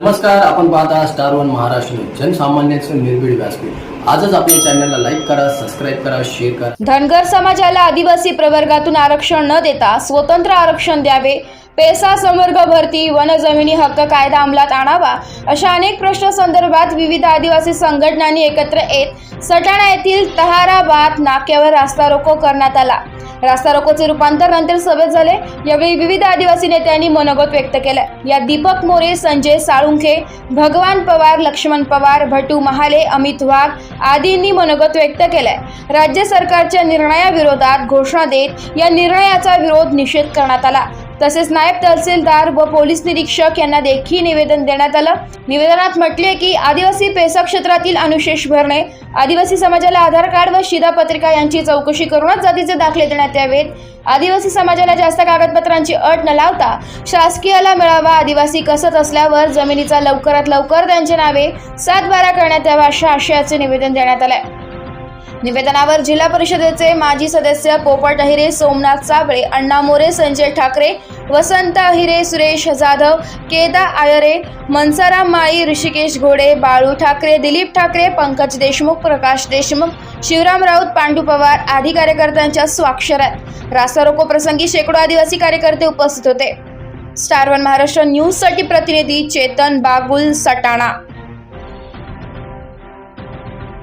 नमस्कार आपण पाहता स्टार वन महाराष्ट्र जनसामान्यांचं निर्भीड व्यासपीठ. आजच आपल्या चॅनलला लाईक करा सबस्क्राईब करा शेअर करा. धनगर समाजाला आदिवासी प्रवर्गातून आरक्षण न देता स्वतंत्र आरक्षण द्यावे. पेसा संवर्ग भरती वन जमिनी हक्क कायदा अंमलात आणावा अशा अनेक प्रश्न संदर्भात विविध आदिवासी संघटनांनी एकत्र येत सटाणा येथील तहाराबाद नाक्यावर रास्ता रोको करण्यात आला. रास्ता रोकोचे रूपांतर नंतर सभेत झाले. यावेळी विविध आदिवासी नेत्यांनी मनोगत व्यक्त केलं. या दीपक मोरे संजय साळुंखे भगवान पवार लक्ष्मण पवार भटू महाले अमित वाघ आदींनी मनोगत व्यक्त केलंय. राज्य सरकारच्या निर्णयाविरोधात घोषणा देत या निर्णयाचा विरोध निषेध करण्यात आला. तसेच नायब तहसीलदार व पोलीस निरीक्षक यांना देखील निवेदन देण्यात आलं. निवेदनात म्हटले की आदिवासी पेसा क्षेत्रातील अनुशेष भरणे आदिवासी समाजाला आधार कार्ड व शिधापत्रिका यांची चौकशी करूनच जातीचे दाखले देण्यात यावेत. आदिवासी समाजाला जास्त कागदपत्रांची अट न लावता शासकीयाला मिळावा आदिवासी कसत असल्यावर जमिनीचा लवकरात लवकर त्यांचे नावे सात बारा करण्यात यावा अशा आशयाचे निवेदन देण्यात आलंय. निवेदनावर जिल्हा परिषदेचे माजी सदस्य पोपट अहिरे सोमनाथ साबळे अण्णा मोरे संजय ठाकरे वसंत अहिरे सुरेश जाधव केदा आयरे मनसाराम माळी ऋषिकेश घोडे बाळू ठाकरे दिलीप ठाकरे पंकज देशमुख प्रकाश देशमुख शिवराम राऊत पांडू पवार आदी कार्यकर्त्यांच्या स्वाक्षऱ्यात रास्ता रोको प्रसंगी शेकडो आदिवासी कार्यकर्ते उपस्थित होते. स्टार वन महाराष्ट्र न्यूजसाठी प्रतिनिधी चेतन बागुल सटाणा.